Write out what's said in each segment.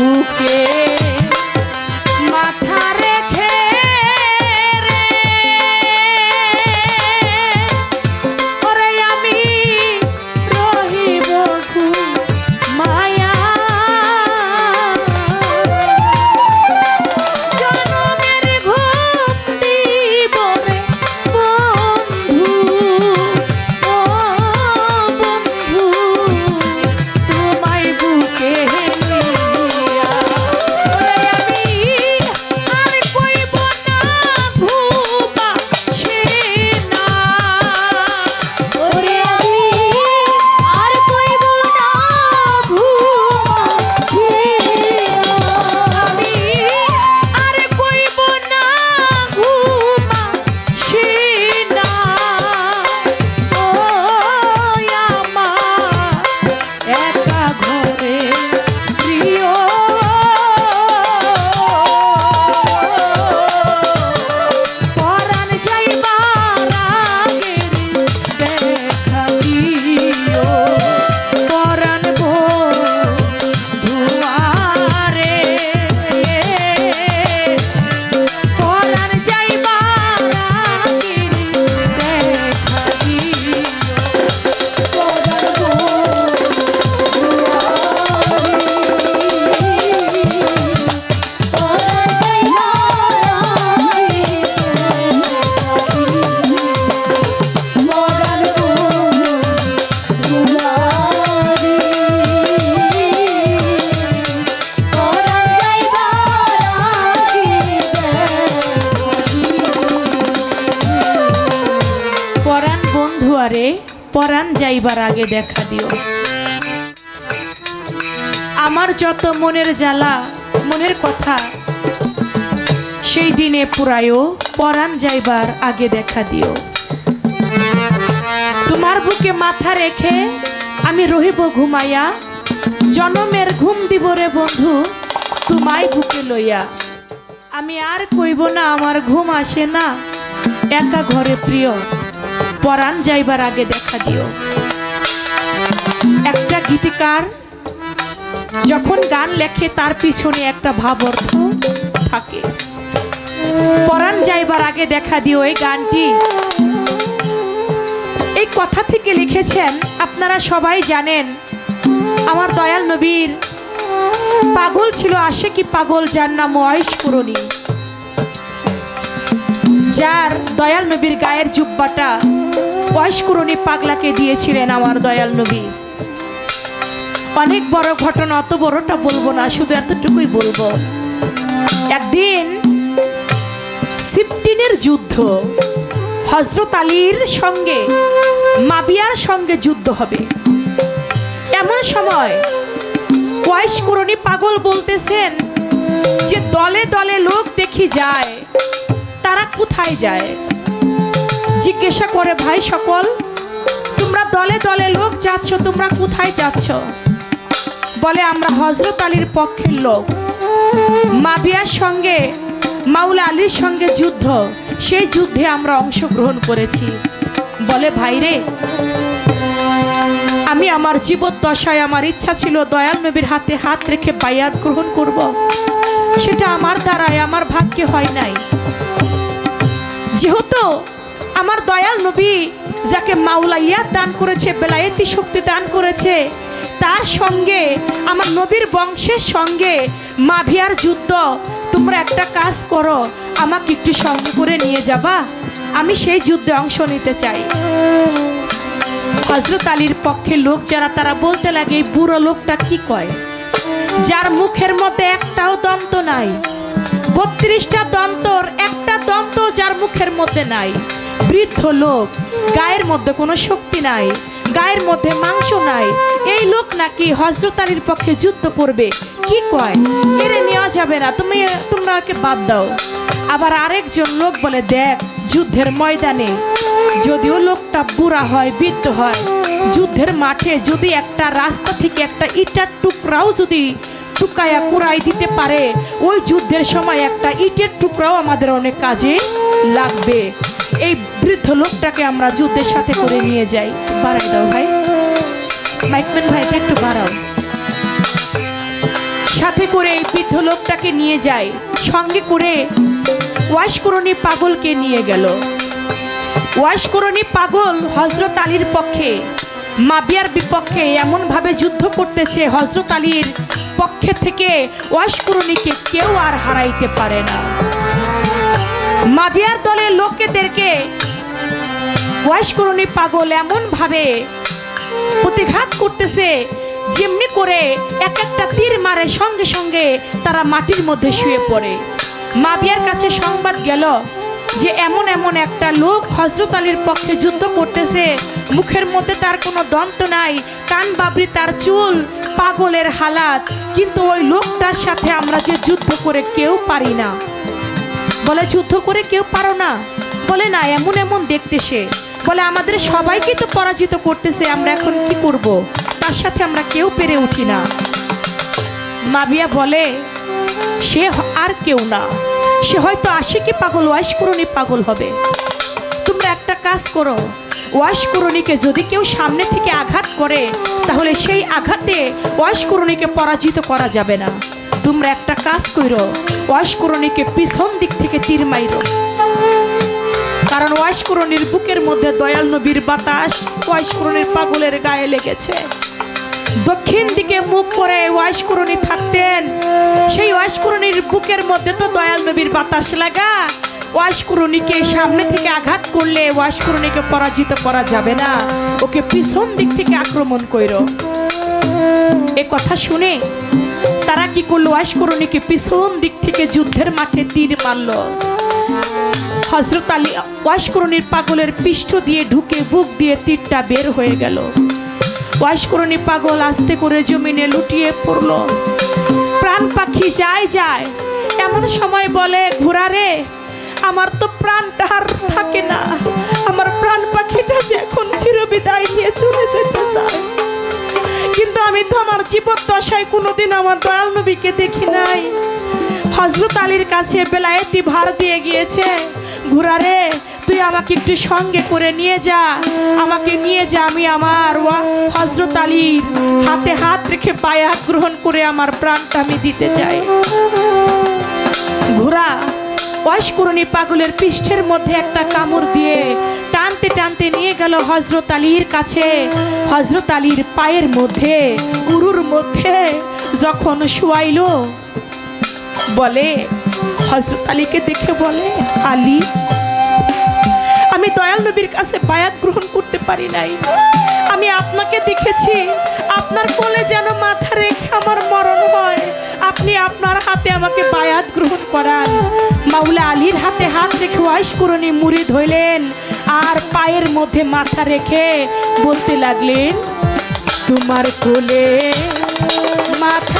তোমার বুকে যাইবার আগে দেখা দিও। আমার যত মনের জ্বালা, মনের কথা, সেই দিনে পুরায়ও পরাণ যাইবার আগে দেখা দিও। তোমার বুকে মাথা রেখে আমি রহিব ঘুমাইয়া, জনমের ঘুম দিব রে বন্ধু, তোমায় বুকে লইয়া। আমি আর কইব না, আমার ঘুম আসে না, একা ঘরে প্রিয়, পরাণ যাইবার আগে দেখা দিও। গীতিকার যখন গান লেখে তার পিছনে একটা ভাব অর্থ থাকে। পরাণ যাইবার আগে দেখা দিও এই গানটি। এই কথা থেকে লিখেছেন, আপনারা সবাই জানেন, আমার দয়াল নবীর পাগল ছিল আসে কি পাগল, যার নাম ওয়াইশ পুরনি যার দয়াল নবীর গায়ের জুব্বাটা ওয়াইশকুরনি পাগলাকে দিয়েছিলেন আমার দয়াল নবী। অনেক বড় ঘটনা, অত বড়টা বলব না, শুধু এতটুকুই বলব। একদিন সিফটিনের যুদ্ধ হজরত আলীর সঙ্গে, মাবিয়ার সঙ্গে যুদ্ধ হবে। এমন সময় ওয়াইশ কুরনি পাগল বলতেছেন যে, দলে দলে লোক দেখি যায়, তারা কোথায় যায়? জিজ্ঞাসা করে, ভাই সকল, তোমরা দলে দলে লোক যাচ্ছ, তোমরা কোথায় যাচ্ছ? বলে, আমরা হজরত আলীর পক্ষের লোক। মাবিয়ার সঙ্গে মাউলা আলীর সঙ্গে যুদ্ধ। সেই যুদ্ধে আমরা অংশগ্রহণ করেছি। বলে ভাইরে আমি আমার জীবদ্দশায় আমার ইচ্ছা ছিল দয়াল নবীর হাতে হাত রেখে বায়াত গ্রহণ করব। সেটা আমার দ্বারায় আমার ভাগ্যে হয় নাই। যেহেতু আমার দয়াল নবী যাকে মাওলা ইয়াদ দান করেছে, বেলায়েতি শক্তি দান করেছে তার সঙ্গে, আমার নবীর বংশের সঙ্গে মাভিয়ার যুদ্ধ। তোমরা একটা কাজ করো, আমাকে একটু সঙ্গে করে নিয়ে যাবা। আমি সেই যুদ্ধে অংশ নিতে চাই। হজরত আলীর পক্ষে লোক যারা, তারা বলতে লাগে, এই বুড়ো লোকটা কি কয়? যার মুখের মধ্যে একটাও দন্ত নাই, বত্রিশটা দন্তর, একটা দন্ত যার মুখের মধ্যে নাই। বৃদ্ধ লোক, গায়ের মধ্যে কোনো শক্তি নাই। গায়ের মধ্যে মাংস নাই। এই লোক নাকি হজরত আলীর পক্ষে যুদ্ধ করবে। কি কয়? এরে নেওয়া যাবে না, তুমি তোমরা ওকে বাদ দাও। আবার আরেকজন লোক বলে, দেখ, যুদ্ধের ময়দানে যদিও লোকটা বুড়া হয়, বৃদ্ধ হয়, যুদ্ধের মাঠে যদি একটা রাস্তা থেকে একটা ইটার টুকরাও যদি টুকায়া কুড়াই দিতে পারে, ওই যুদ্ধের সময় একটা ইটের টুকরাও আমাদের অনেক কাজে লাগবে। এই বৃদ্ধ লোকটাকে আমরা যুদ্ধের সাথে করে নিয়ে যাই। বাড়াই দাও ভাই। মাইকম্যান ভাইটা একটু বাড়াও। সাথে করে এই বৃদ্ধ লোকটাকে নিয়ে যায় সঙ্গে করে ওয়াশকরণী পাগলকে নিয়ে গেল। ওয়াশকরণী পাগল হজরত আলীর পক্ষে, মাবিয়ার বিপক্ষে এমনভাবে যুদ্ধ করতেছে হজরত আলীর পক্ষে থেকে ওয়াশকরণীকে কেউ আর হারাইতে পারে না। মাবিয়ার দলের লোকেদেরকে ওয়াশকরণী পাগল এমনভাবে প্রতিঘাত করতেছে, যেমনি করে এক একটা তীর মারে, সঙ্গে সঙ্গে তারা মাটির মধ্যে শুয়ে পড়ে। মাবিয়ার কাছে সংবাদ গেল যে এমন এমন একটা লোক হজরত আলীর পক্ষে যুদ্ধ করতেছে, মুখের মধ্যে তার কোনো দন্ত নাই, কান বাবরি তার চুল, পাগলের হালাত, কিন্তু ওই লোকটার সাথে আমরা যে যুদ্ধ করে কেউ পারি না। বলে, যুদ্ধ করে কেউ পারো না। বলে, না, এমন এমন দেখতে সে। বলে, আমাদের সবাইকে তো পরাজিত করতেছে, আমরা এখন কি করব? তার সাথে আমরা কেউ পেরে উঠি না। মাবিয়া বলে, সে আর কেউ না। সে হয়তো আশিকি পাগল ওয়াইশকুরনি পাগল হবে। তোমরা একটা কাজ করো ওয়াশকুরণীকে যদি কেউ সামনে থেকে আঘাত করে, তাহলে সেই আঘাতে ওয়াশকুরণীকে পরাজিত করা যাবে না। তোমরা একটা কাজ করো ওয়াশকুরণীকে পিছন দিক থেকে তীর মাইরো। কারণ ওয়াশকুরণীর বুকের মধ্যে দয়াল নবীর বাতাস ওয়াশকুরণীর পাগলের গায়ে লেগেছে। দক্ষিণ দিকে মুখ করে ওয়াশকুরণী থাকতেন, সেই ওয়াশকুরণীর বুকের মধ্যে তো দয়াল নবীর বাতাস লাগা। ওয়াশকুরণীকে সামনে থেকে আঘাত করলে ওয়াশকুরণীকে পরাজিত করা যাবে না। ওকে পিছন দিক থেকে আক্রমণ কইর। এ কথা শুনে তারা কি করল? ওয়াশকুরণীকে পিছন দিক থেকে যুদ্ধের মাঠে তীর মারলো। হজরত আলী ওয়াশকরণীর পাগলের পৃষ্ঠ দিয়ে ঢুকে বুক দিয়ে তীরটা বের হয়ে গেল। ওয়াশকরণী পাগল আস্তে করে জমিনে লুটিয়ে পড়ল। প্রাণ পাখি যায় যায়। এমন সময় বলে, ঘোড়া রে, আমার তো প্রাণটা আর থাকে না। আমার প্রাণ পাখিটা যে এখন চিরবিদায় নিয়ে চলে যেতে চায়। আমার জীবদ্দশায় কোনোদিন আমার দয়াল নবীকে দেখি নাই। হজরত আলীর কাছে বেলায়েতি ভার দিয়ে গিয়েছে ঘোড়ারে তুই আমাকে একটু সঙ্গে করে নিয়ে যা, আমাকে নিয়ে যা, আমি আমার ওয়া- হজরত আলীর হাতে হাত রেখে বায়াত গ্রহণ করে আমার প্রাণটা আমি দিতে চাই। ঘোড়া অস্করণী পাগলের পৃষ্ঠের মধ্যে একটা কামড় দিয়ে টানতে টানতে নিয়ে গেল হজরত আলীর কাছে। হজরত আলীর পায়ের মধ্যে, উরুর মধ্যে যখন শুয়াইলো, বলে হজরত আলীকে দেখে বলে, আলী, আমি দয়াল নবীর কাছে বায়াত গ্রহণ করতে পারি নাই। আমি আপনাকে দেখেছি, আপনার কোলে যেন মাথা রেখে আমার মরণ হয়। আপনি আপনার হাতে আমাকে বায়াত গ্রহণ করান। মাওলা আলীর হাতে হাত রেখে ওয়াইশ করণী মুড়ি ধইলেন আর পায়ের মধ্যে মাথা রেখে বলতে লাগলেন তোমার কোলে মাথা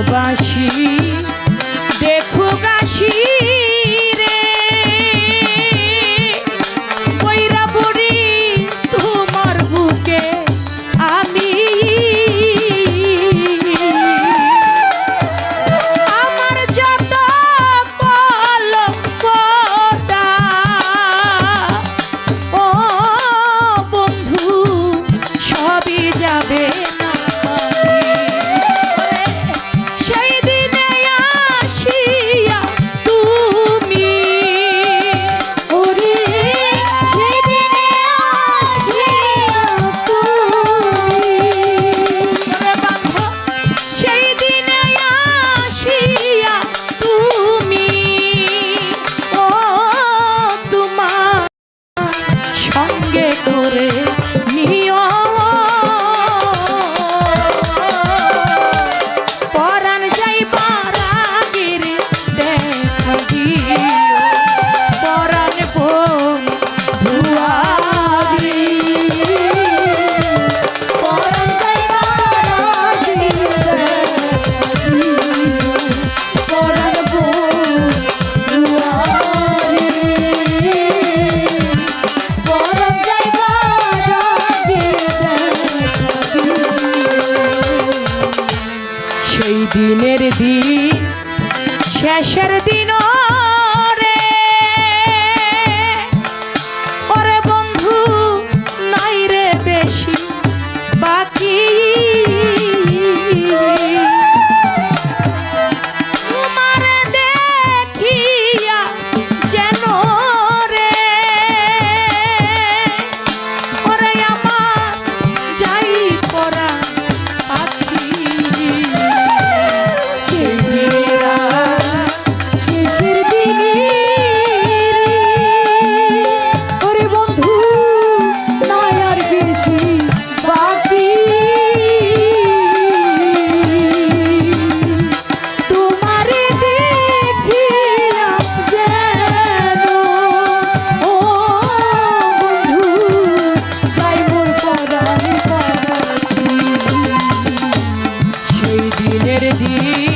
গ্রামবাসী দেখো গাছি দিন সেই